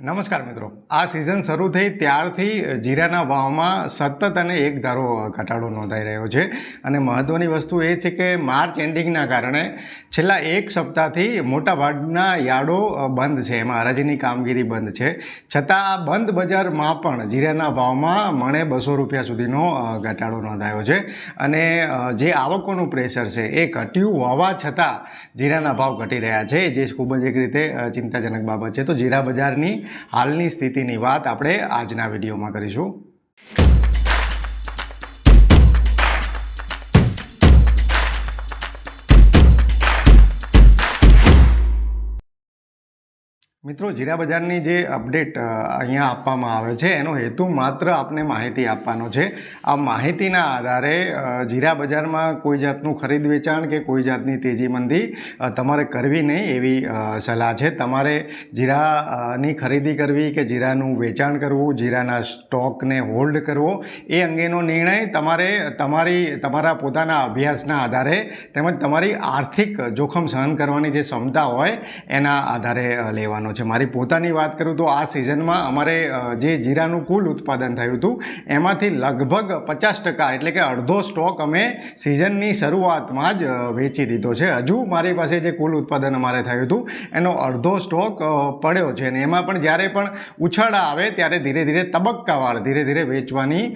નમસ્કાર મિત્રો. આ સિઝન શરૂ થઈ ત્યારથી જીરાના ભાવમાં સતત અને એક ધારો ઘટાડો નોંધાઈ રહ્યો છે. અને મહત્ત્વની વસ્તુ એ છે કે માર્ચ એન્ડિંગના કારણે છેલ્લા એક સપ્તાહથી મોટાભાગના યાર્ડો બંધ છે. એમાં હરાજીની કામગીરી બંધ છે. છતાં આ બંધ બજારમાં પણ જીરાના ભાવમાં મણે બસો રૂપિયા સુધીનો ઘટાડો નોંધાયો છે. અને જે આવકોનું પ્રેશર છે એ ઘટ્યું હોવા છતાં જીરાના ભાવ ઘટી રહ્યા છે. જે ખૂબ જ એક રીતે ચિંતાજનક બાબત છે. તો જીરા બજારની હાલની સ્થિતિની વાત આપણે આજના વિડીયોમાં કરીશું. મિત્રો જીરા બજારની જે અપડેટ અહીંયા આપવામાં આવે છે, એનો હેતુ માત્ર આપને માહિતી આપવાનો છે. આ માહિતીના આધારે જીરા બજારમાં કોઈ જાતનું ખરીદ વેચાણ કે કોઈ જાતની તેજી મંદી તમારે કરવી નહીં એવી સલાહ છે. તમારે જીરાની ખરીદી કરવી કે જીરાનું વેચાણ કરવું, જીરાના સ્ટોકને હોલ્ડ કરવો, એ અંગેનો નિર્ણય તમારે તમારી, તમારા પોતાના અભ્યાસના આધારે તેમજ તમારી આર્થિક જોખમ સહન કરવાની જે ક્ષમતા હોય, એના આધારે લેવાનો છે. મારી પોતાની વાત કરું તો આ સિઝનમાં અમારે જે જીરાનું કુલ ઉત્પાદન થયું હતું, એમાંથી લગભગ પચાસ ટકા એટલે કે અડધો સ્ટોક અમે સિઝનની શરૂઆતમાં જ વેચી દીધો છે. હજુ મારી પાસે જે કુલ ઉત્પાદન અમારે થયું હતું, એનો અડધો સ્ટોક પડ્યો છે અને એમાં પણ જ્યારે પણ ઉછાળા આવે ત્યારે ધીરે ધીરે તબક્કાવાર ધીરે ધીરે વેચવાની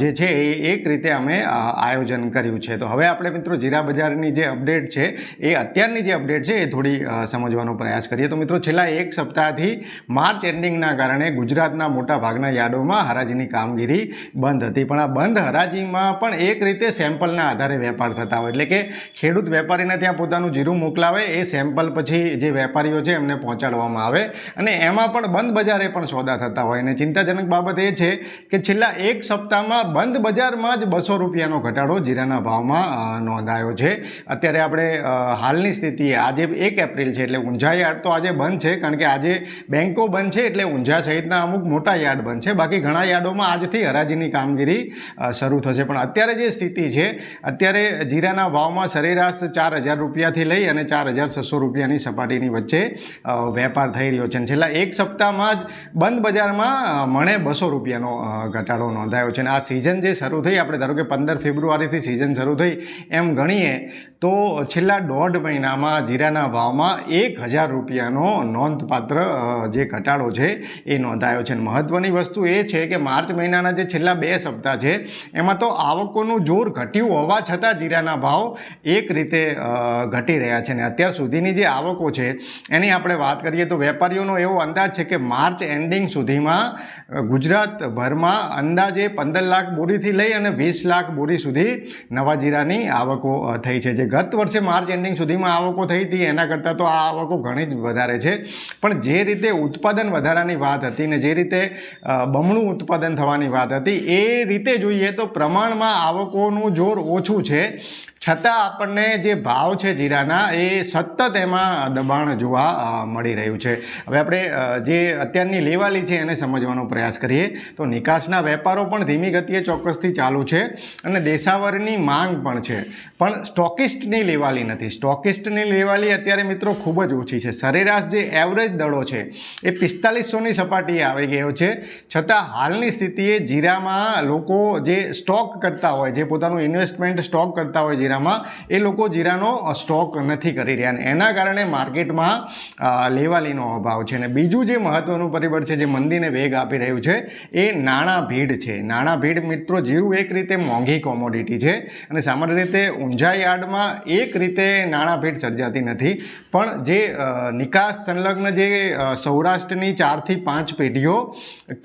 જે છે એ એક રીતે અમે આયોજન કર્યું છે. તો હવે આપણે મિત્રો જીરા બજારની જે અપડેટ છે, એ અત્યારની જે અપડેટ છે એ થોડી સમજવાનો પ્રયાસ કરીએ. તો મિત્રો છેલ્લા એક સપ્તાહથી માર્ચ એન્ડિંગના કારણે ગુજરાતના મોટા ભાગના યાર્ડોમાં હરાજીની કામગીરી બંધ હતી. પણ આ બંધ હરાજીમાં પણ એક રીતે સેમ્પલના આધારે વેપાર થતા હોય. એટલે કે ખેડૂત વેપારીને ત્યાં પોતાનું જીરું મોકલાવે, એ સેમ્પલ પછી જે વેપારીઓ છે એમને પહોંચાડવામાં આવે. અને એમાં પણ બંધ બજારે પણ સોદા થતા હોય. અને ચિંતાજનક બાબત એ છે કે છેલ્લા એક સપ્તાહમાં બંધ બજારમાં જ બસો રૂપિયાનો ઘટાડો જીરાના ભાવમાં નોંધાયો છે. અત્યારે આપણે હાલની સ્થિતિ આજે એક એપ્રિલ છે. એટલે ઊંઝા યાર્ડ તો આજે બંધ છે, કારણ કે આજે બેન્કો બંધ છે એટલે ઊંઝા સહિતના અમુક મોટા યાર્ડ બંધ છે. બાકી ઘણા યાર્ડોમાં આજથી હરાજીની કામગીરી શરૂ થશે. પણ અત્યારે જે સ્થિતિ છે, અત્યારે જીરાના ભાવમાં સરેરાશ ચાર હજાર રૂપિયાથી લઈ અને ચાર હજાર છસો રૂપિયાની સપાટીની વચ્ચે વેપાર થઈ રહ્યો છે. છેલ્લા એક સપ્તાહમાં જ બંધ બજારમાં મણે બસો રૂપિયાનો ઘટાડો નોંધાયો છે. અને આ સિઝન જે શરૂ થઈ, આપણે ધારો કે પંદર ફેબ્રુઆરીથી સિઝન શરૂ થઈ એમ ગણીએ, તો છેલ્લા દોઢ મહિનામાં જીરાના ભાવમાં એક હજાર રૂપિયાનો નોંધપાત્ર જે ઘટાડો છે એ નોંધાયો છે. મહત્ત્વની વસ્તુ એ છે કે માર્ચ મહિનાના જે છેલ્લા બે સપ્તાહ છે, એમાં તો આવકોનું જોર ઘટ્યું હોવા છતાં જીરાના ભાવ એક રીતે ઘટી રહ્યા છે. ને અત્યાર સુધીની જે આવકો છે, એની આપણે વાત કરીએ તો વેપારીઓનો એવો અંદાજ છે કે માર્ચ એન્ડિંગ સુધીમાં ગુજરાતભરમાં અંદાજે પંદર લાખ બોરીથી લઈ અને વીસ લાખ બોરી સુધી નવા જીરાની આવકો થઈ છે. જે ગત વર્ષે માર્ચ એન્ડિંગ સુધીમાં આવકો થઈ હતી, એના કરતાં તો આ આવકો ઘણી જ વધારે છે. પણ જે રીતે ઉત્પાદન વધારાની વાત હતી ને જે રીતે બમણું ઉત્પાદન થવાની વાત હતી, એ રીતે જોઈએ તો પ્રમાણમાં આવકોનું જોર ઓછું છે. છતાં આપણને જે ભાવ છે જીરાના, એ સતત એમાં દબાણ જોવા મળી રહ્યું છે. હવે આપણે જે અત્યારની લેવાલી છે એને સમજવાનો પ્રયાસ કરીએ. તો નિકાસના વેપારો પણ ધીમી ગતિએ ચોક્કસથી ચાલુ છે અને દેશાવરની માંગ પણ છે. પણ સ્ટોકિસ્ટની લેવાલી નથી. સ્ટોકિસ્ટની લેવાલી અત્યારે મિત્રો ખૂબ જ ઓછી છે. સરેરાશ જે એવરેજ દળો છે. એ પિસ્તાલીસોની સપાટીએ આવી ગયો છે. છતાં હાલની સ્થિતિએ જીરામાં લોકો જે સ્ટોક કરતા હોય, જે પોતાનું ઇન્વેસ્ટમેન્ટ સ્ટોક કરતા હોય જીરામાં, એ લોકો જીરાનો સ્ટોક નથી કરી રહ્યા અને એના કારણે માર્કેટમાં લેવાલીનો અભાવ છે. અને બીજું જે મહત્ત્વનું પરિબળ છે, જે મંદીને વેગ આપી રહ્યું છે, એ નાણાં ભીડ છે. નાણાં ભીડ મિત્રો જીરું એક રીતે મોંઘી કોમોડિટી છે અને સામાન્ય રીતે ઊંઝા યાર્ડમાં એક રીતે નાણાં ભીડ સર્જાતી નથી. પણ જે નિકાસ સંલગ્ન જે સૌરાષ્ટ્રની ચારથી પાંચ પેઢીઓ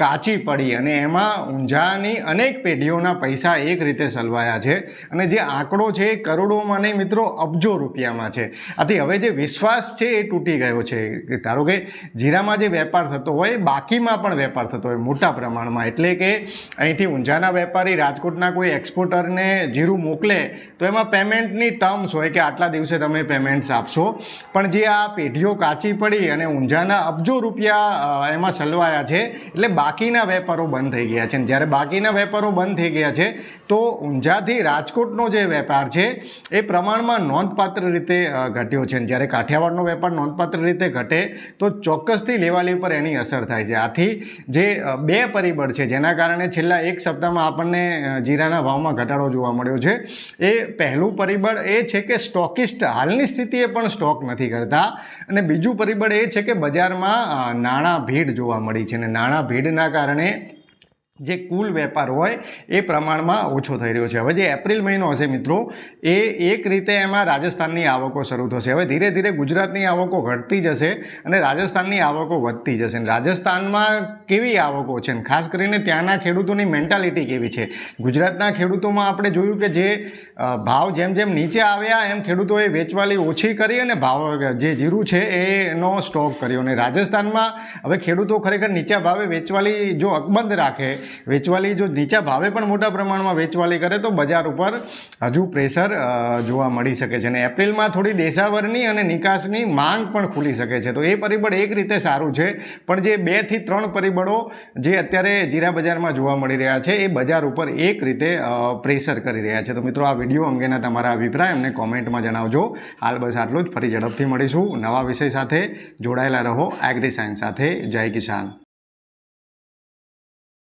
કાચી પડી અને એમાં ઊંઝાની અનેક પેઢીઓના પૈસા એક રીતે સલવાયા છે અને જે આંકડો છે એ કરોડોમાં નહીં મિત્રો અબજો રૂપિયામાં છે. આથી હવે જે વિશ્વાસ છે એ તૂટી ગયો છે. ધારો કે જીરામાં જે વેપાર થતો હોય, બાકીમાં પણ વેપાર થતો હોય મોટા પ્રમાણમાં. એટલે કે અહીંથી ઊંઝાના વેપારી રાજકોટના કોઈ એક્સપોર્ટરને જીરું મોકલે, તો એમાં પેમેન્ટની ટર્મ્સ હોય કે આટલા દિવસે તમે પેમેન્ટ્સ આપશો. પણ જે આ પેઢીઓ કાચી પડી અને ઊંઝાના અબજો રૂપિયા એમાં સલવાયા છે. એટલે બાકીના વેપારો બંધ થઈ ગયા છે. જ્યારે બાકીના વેપારો બંધ થઈ ગયા છે, તો ઊંઝાથી રાજકોટનો જે વેપાર છે, એ પ્રમાણમાં નોંધપાત્ર રીતે ઘટ્યો છે. અને જ્યારે કાઠિયાવાડનો વેપાર નોંધપાત્ર રીતે ઘટે, તો ચોક્કસથી લેવાલી પર એની અસર થાય છે. આથી જે બે પરિબળ છે, જેના કારણે છેલ્લા એક સપ્તાહમાં આપણને જીરાના ભાવમાં ઘટાડો જોવા મળ્યો છે. એ પહેલું પરિબળ એ છે કે સ્ટોકિસ્ટ હાલની સ્થિતિએ પણ સ્ટોક નથી કરતા. અને બીજું પરિબળ એ છે કે બજારમાં નાણાં ભીડ જોવા મળી છે અને નાણાં ભીડના કારણે જે કુલ વેપાર હોય એ પ્રમાણમાં ઓછો થઈ રહ્યો છે. હવે જે એપ્રિલ મહિનો હશે મિત્રો, એ એક રીતે એમાં રાજસ્થાનની આવકો શરૂ થશે. હવે ધીરે ધીરે ગુજરાતની આવકો ઘટતી જશે અને રાજસ્થાનની આવકો વધતી જશે. અને રાજસ્થાનમાં કેવી આવકો છે? અને ખાસ કરીને ત્યાંના ખેડૂતોની મેન્ટાલિટી કેવી છે? ગુજરાતના ખેડૂતોમાં આપણે જોયું કે જે ભાવ જેમ જેમ નીચે આવ્યા, એમ ખેડૂતોએ વેચવાલી ઓછી કરી અને ભાવ જે જીરું છે એનો સ્ટોક કર્યો. અને રાજસ્થાનમાં હવે ખેડૂતો ખરેખર નીચા ભાવે વેચવાલી જો અકબંધ રાખે વેચવાલી જો નીચા ભાવે પણ મોટા પ્રમાણમાં વેચવાલી કરે તો બજાર ઉપર હજુ પ્રેશર જોવા મળી શકે છે. અને એપ્રિલમાં થોડી દેશાવરની અને નિકાસની માંગ પણ ખુલી શકે છે. તો એ પરિબળ એક રીતે સારું છે. પણ જે બેથી ત્રણ પરિબળો જે અત્યારે જીરા બજારમાં જોવા મળી રહ્યા છે, એ બજાર ઉપર એક રીતે પ્રેશર કરી રહ્યા છે. તો મિત્રો, આ વીડિયો અંગેના તમારા અભિપ્રાય અમને કોમેન્ટમાં જણાવજો. હાલ બસ આટલું જ. ફરી ઝડપથી મળીશું. નવા વિષય સાથે જોડાયેલા રહો. એગ્રી સાયન્સ સાથે. જય કિસાન.